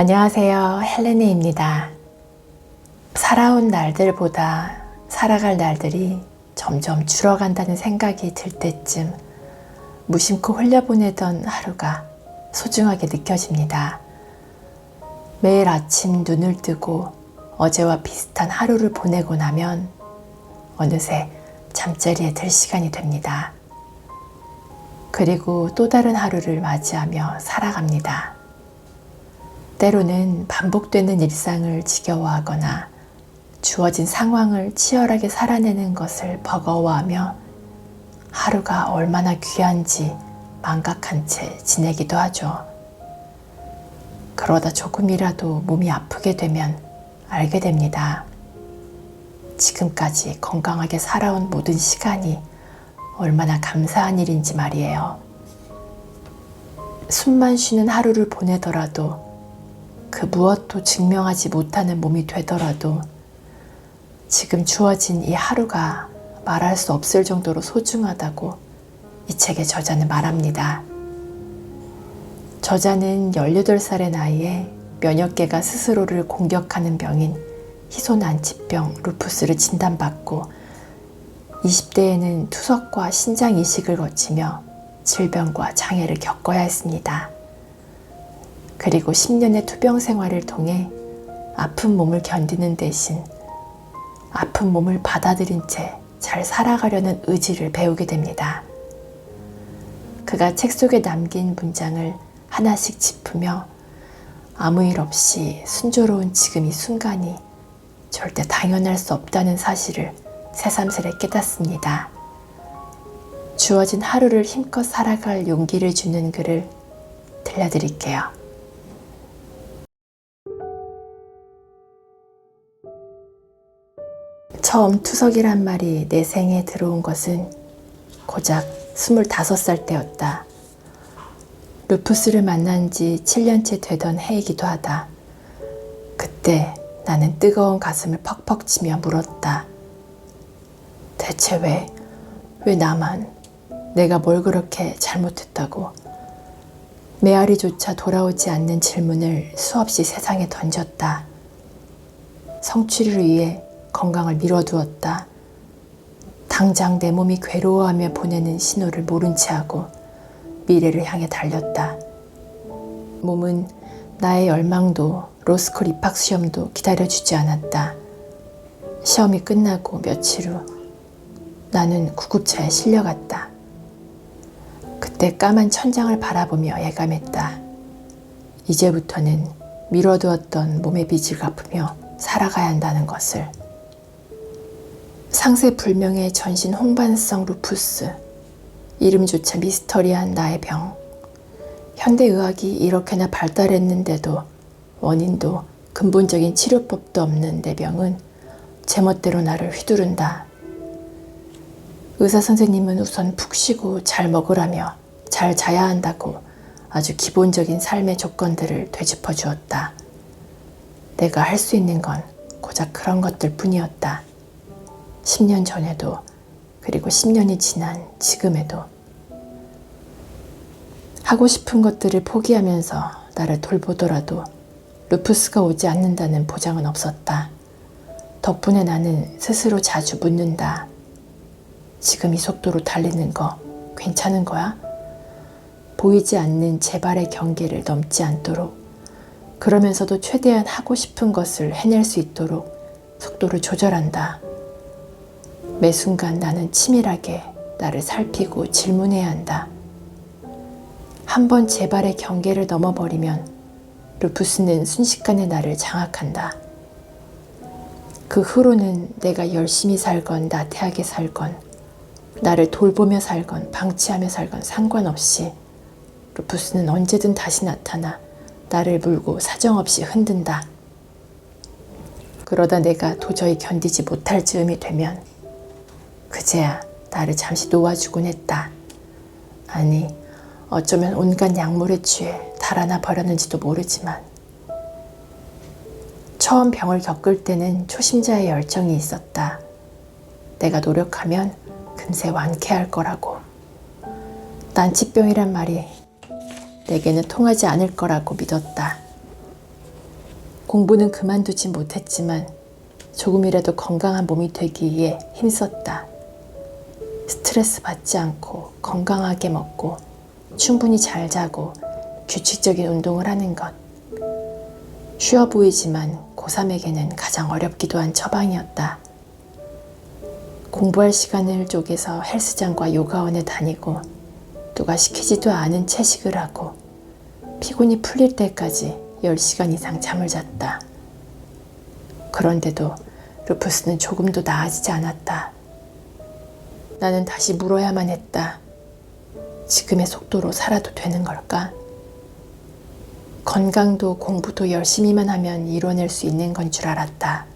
안녕하세요. 헬레네입니다. 살아온 날들보다 살아갈 날들이 점점 줄어간다는 생각이 들 때쯤 무심코 흘려보내던 하루가 소중하게 느껴집니다. 매일 아침 눈을 뜨고 어제와 비슷한 하루를 보내고 나면 어느새 잠자리에 들 시간이 됩니다. 그리고 또 다른 하루를 맞이하며 살아갑니다. 때로는 반복되는 일상을 지겨워하거나 주어진 상황을 치열하게 살아내는 것을 버거워하며 하루가 얼마나 귀한지 망각한 채 지내기도 하죠. 그러다 조금이라도 몸이 아프게 되면 알게 됩니다. 지금까지 건강하게 살아온 모든 시간이 얼마나 감사한 일인지 말이에요. 숨만 쉬는 하루를 보내더라도 그 무엇도 증명하지 못하는 몸이 되더라도 지금 주어진 이 하루가 말할 수 없을 정도로 소중하다고 이 책의 저자는 말합니다. 저자는 18살의 나이에 면역계가 스스로를 공격하는 병인 희소난치병 루푸스를 진단받고 20대에는 투석과 신장 이식을 거치며 질병과 장애를 겪어야 했습니다. 그리고 10년의 투병 생활을 통해 아픈 몸을 견디는 대신 아픈 몸을 받아들인 채 잘 살아가려는 의지를 배우게 됩니다. 그가 책 속에 남긴 문장을 하나씩 짚으며 아무 일 없이 순조로운 지금 이 순간이 절대 당연할 수 없다는 사실을 새삼스레 깨닫습니다. 주어진 하루를 힘껏 살아갈 용기를 주는 글을 들려드릴게요. 처음 투석이란 말이 내 생에 들어온 것은 고작 25살 때였다. 루푸스를 만난 지 7년째 되던 해이기도 하다. 그때 나는 뜨거운 가슴을 퍽퍽 치며 물었다. 대체 왜, 왜 나만, 내가 뭘 그렇게 잘못했다고. 메아리조차 돌아오지 않는 질문을 수없이 세상에 던졌다. 성취를 위해 건강을 미뤄두었다. 당장 내 몸이 괴로워하며 보내는 신호를 모른 채 하고 미래를 향해 달렸다. 몸은 나의 열망도 로스쿨 입학 시험도 기다려주지 않았다. 시험이 끝나고 며칠 후 나는 구급차에 실려갔다. 그때 까만 천장을 바라보며 예감했다. 이제부터는 미뤄두었던 몸의 빚을 갚으며 살아가야 한다는 것을. 상세 불명의 전신 홍반성 루푸스. 이름조차 미스터리한 나의 병. 현대의학이 이렇게나 발달했는데도 원인도 근본적인 치료법도 없는 내 병은 제멋대로 나를 휘두른다. 의사 선생님은 우선 푹 쉬고 잘 먹으라며 잘 자야 한다고 아주 기본적인 삶의 조건들을 되짚어 주었다. 내가 할 수 있는 건 고작 그런 것들 뿐이었다. 10년 전에도 그리고 10년이 지난 지금에도 하고 싶은 것들을 포기하면서 나를 돌보더라도 루푸스가 오지 않는다는 보장은 없었다. 덕분에 나는 스스로 자주 묻는다. 지금 이 속도로 달리는 거 괜찮은 거야? 보이지 않는 재발의 경계를 넘지 않도록 그러면서도 최대한 하고 싶은 것을 해낼 수 있도록 속도를 조절한다. 매 순간 나는 치밀하게 나를 살피고 질문해야 한다. 한번 재발의 경계를 넘어버리면 루푸스는 순식간에 나를 장악한다. 그 후로는 내가 열심히 살건 나태하게 살건 나를 돌보며 살건 방치하며 살건 상관없이 루푸스는 언제든 다시 나타나 나를 물고 사정없이 흔든다. 그러다 내가 도저히 견디지 못할 즈음이 되면 그제야 나를 잠시 놓아주곤 했다. 아니, 어쩌면 온갖 약물에 취해 달아나 버렸는지도 모르지만 처음 병을 겪을 때는 초심자의 열정이 있었다. 내가 노력하면 금세 완쾌할 거라고. 난치병이란 말이 내게는 통하지 않을 거라고 믿었다. 공부는 그만두지 못했지만 조금이라도 건강한 몸이 되기 위해 힘썼다. 스트레스 받지 않고 건강하게 먹고 충분히 잘 자고 규칙적인 운동을 하는 것. 쉬워 보이지만 고3에게는 가장 어렵기도 한 처방이었다. 공부할 시간을 쪼개서 헬스장과 요가원에 다니고 누가 시키지도 않은 채식을 하고 피곤이 풀릴 때까지 10시간 이상 잠을 잤다. 그런데도 루푸스는 조금도 나아지지 않았다. 나는 다시 물어야만 했다. 지금의 속도로 살아도 되는 걸까? 건강도 공부도 열심히만 하면 이뤄낼 수 있는 건 줄 알았다.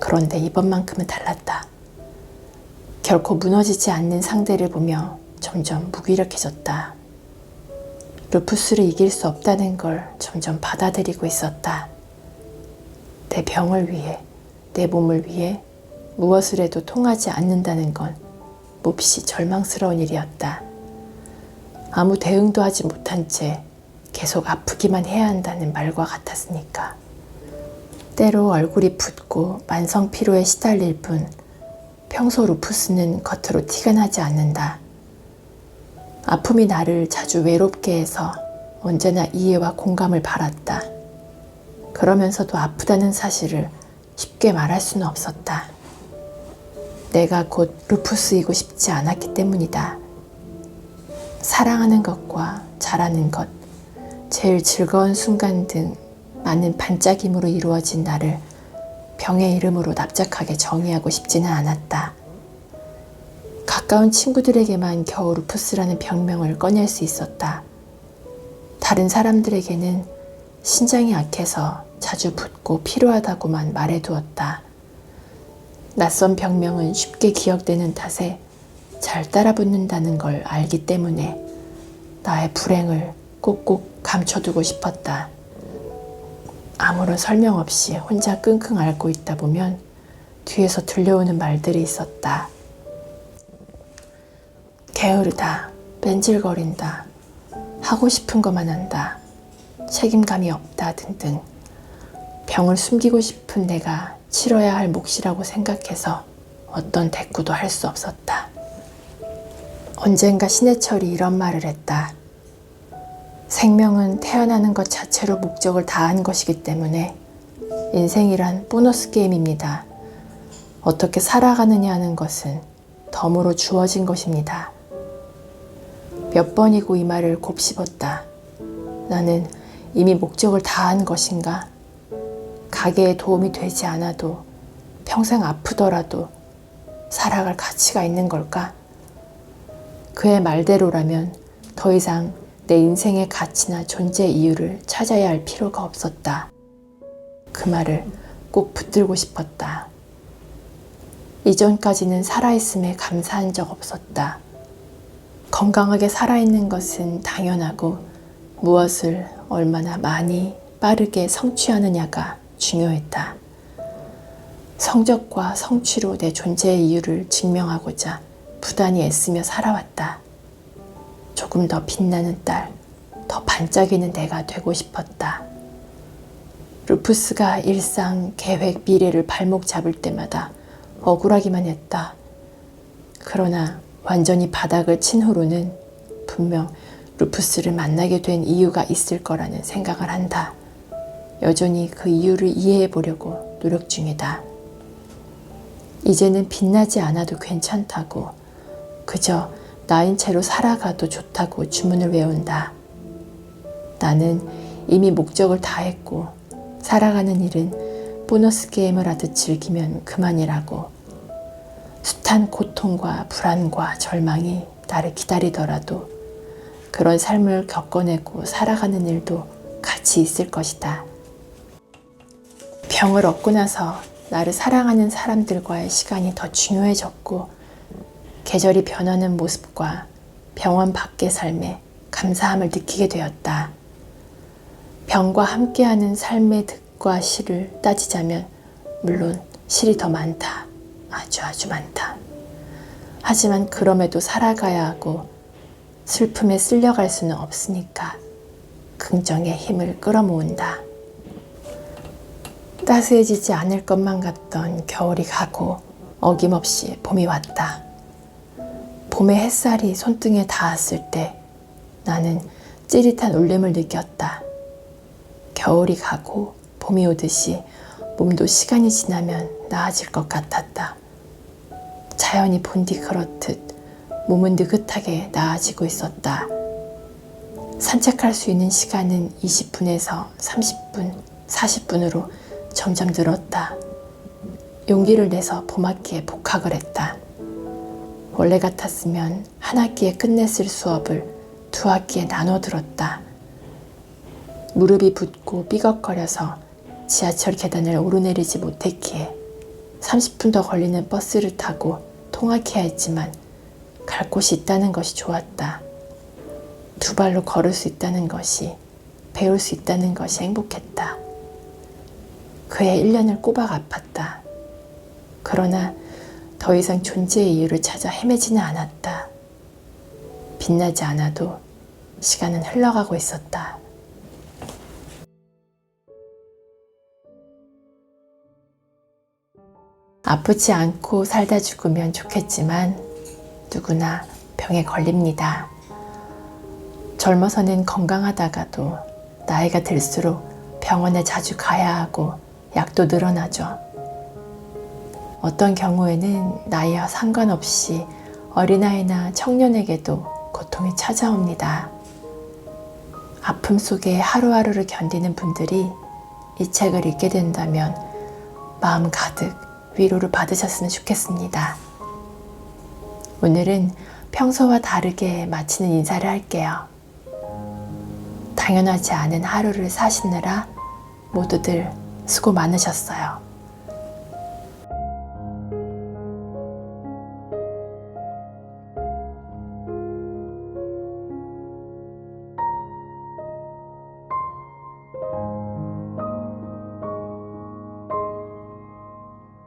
그런데 이번만큼은 달랐다. 결코 무너지지 않는 상대를 보며 점점 무기력해졌다. 루푸스를 이길 수 없다는 걸 점점 받아들이고 있었다. 내 병을 위해, 내 몸을 위해 무엇을 해도 통하지 않는다는 건 몹시 절망스러운 일이었다. 아무 대응도 하지 못한 채 계속 아프기만 해야 한다는 말과 같았으니까. 때로 얼굴이 붓고 만성 피로에 시달릴 뿐 평소 루푸스는 겉으로 티가 나지 않는다. 아픔이 나를 자주 외롭게 해서 언제나 이해와 공감을 바랐다. 그러면서도 아프다는 사실을 쉽게 말할 수는 없었다. 내가 곧 루푸스이고 싶지 않았기 때문이다. 사랑하는 것과 잘하는 것, 제일 즐거운 순간 등 많은 반짝임으로 이루어진 나를 병의 이름으로 납작하게 정의하고 싶지는 않았다. 가까운 친구들에게만 겨우 루푸스라는 병명을 꺼낼 수 있었다. 다른 사람들에게는 신장이 약해서 자주 붓고 피로하다고만 말해두었다. 낯선 병명은 쉽게 기억되는 탓에 잘 따라붙는다는 걸 알기 때문에 나의 불행을 꼭꼭 감춰두고 싶었다. 아무런 설명 없이 혼자 끙끙 앓고 있다 보면 뒤에서 들려오는 말들이 있었다. 게으르다, 뺀질거린다, 하고 싶은 것만 한다, 책임감이 없다 등등. 병을 숨기고 싶은 내가 치러야 할 몫이라고 생각해서 어떤 대꾸도 할 수 없었다. 언젠가 신해철이 이런 말을 했다. 생명은 태어나는 것 자체로 목적을 다한 것이기 때문에 인생이란 보너스 게임입니다. 어떻게 살아가느냐 하는 것은 덤으로 주어진 것입니다. 몇 번이고 이 말을 곱씹었다. 나는 이미 목적을 다한 것인가? 가게에 도움이 되지 않아도 평생 아프더라도 살아갈 가치가 있는 걸까? 그의 말대로라면 더 이상 내 인생의 가치나 존재 이유를 찾아야 할 필요가 없었다. 그 말을 꼭 붙들고 싶었다. 이전까지는 살아있음에 감사한 적 없었다. 건강하게 살아있는 것은 당연하고 무엇을 얼마나 많이 빠르게 성취하느냐가 중요했다. 성적과 성취로 내 존재의 이유를 증명하고자 부단히 애쓰며 살아왔다. 조금 더 빛나는 딸, 더 반짝이는 내가 되고 싶었다. 루푸스가 일상, 계획, 미래를 발목 잡을 때마다 억울하기만 했다. 그러나 완전히 바닥을 친 후로는 분명 루푸스를 만나게 된 이유가 있을 거라는 생각을 한다. 여전히 그 이유를 이해해 보려고 노력 중이다. 이제는 빛나지 않아도 괜찮다고, 그저 나인 채로 살아가도 좋다고 주문을 외운다. 나는 이미 목적을 다했고, 살아가는 일은 보너스 게임을 하듯 즐기면 그만이라고. 숱한 고통과 불안과 절망이 나를 기다리더라도 그런 삶을 겪어내고 살아가는 일도 같이 있을 것이다. 병을 얻고 나서 나를 사랑하는 사람들과의 시간이 더 중요해졌고 계절이 변하는 모습과 병원 밖의 삶에 감사함을 느끼게 되었다. 병과 함께하는 삶의 득과 실을 따지자면 물론 실이 더 많다. 아주 아주 많다. 하지만 그럼에도 살아가야 하고 슬픔에 쓸려갈 수는 없으니까 긍정의 힘을 끌어모은다. 따스해지지 않을 것만 같던 겨울이 가고 어김없이 봄이 왔다. 봄의 햇살이 손등에 닿았을 때 나는 찌릿한 울림을 느꼈다. 겨울이 가고 봄이 오듯이 몸도 시간이 지나면 나아질 것 같았다. 자연이 본디 그렇듯 몸은 느긋하게 나아지고 있었다. 산책할 수 있는 시간은 20분에서 30분, 40분으로 점점 늘었다. 용기를 내서 봄학기에 복학을 했다. 원래 같았으면 한 학기에 끝냈을 수업을 두 학기에 나눠 들었다. 무릎이 붓고 삐걱거려서 지하철 계단을 오르내리지 못했기에 30분 더 걸리는 버스를 타고 통학해야 했지만 갈 곳이 있다는 것이 좋았다. 두 발로 걸을 수 있다는 것이, 배울 수 있다는 것이 행복했다. 그의 1년을 꼬박 아팠다. 그러나 더 이상 존재의 이유를 찾아 헤매지는 않았다. 빛나지 않아도 시간은 흘러가고 있었다. 아프지 않고 살다 죽으면 좋겠지만 누구나 병에 걸립니다. 젊어서는 건강하다가도 나이가 들수록 병원에 자주 가야 하고 약도 늘어나죠. 어떤 경우에는 나이와 상관없이 어린아이나 청년에게도 고통이 찾아옵니다. 아픔 속에 하루하루를 견디는 분들이 이 책을 읽게 된다면 마음 가득 위로를 받으셨으면 좋겠습니다. 오늘은 평소와 다르게 마치는 인사를 할게요. 당연하지 않은 하루를 사시느라 모두들 수고 많으셨어요.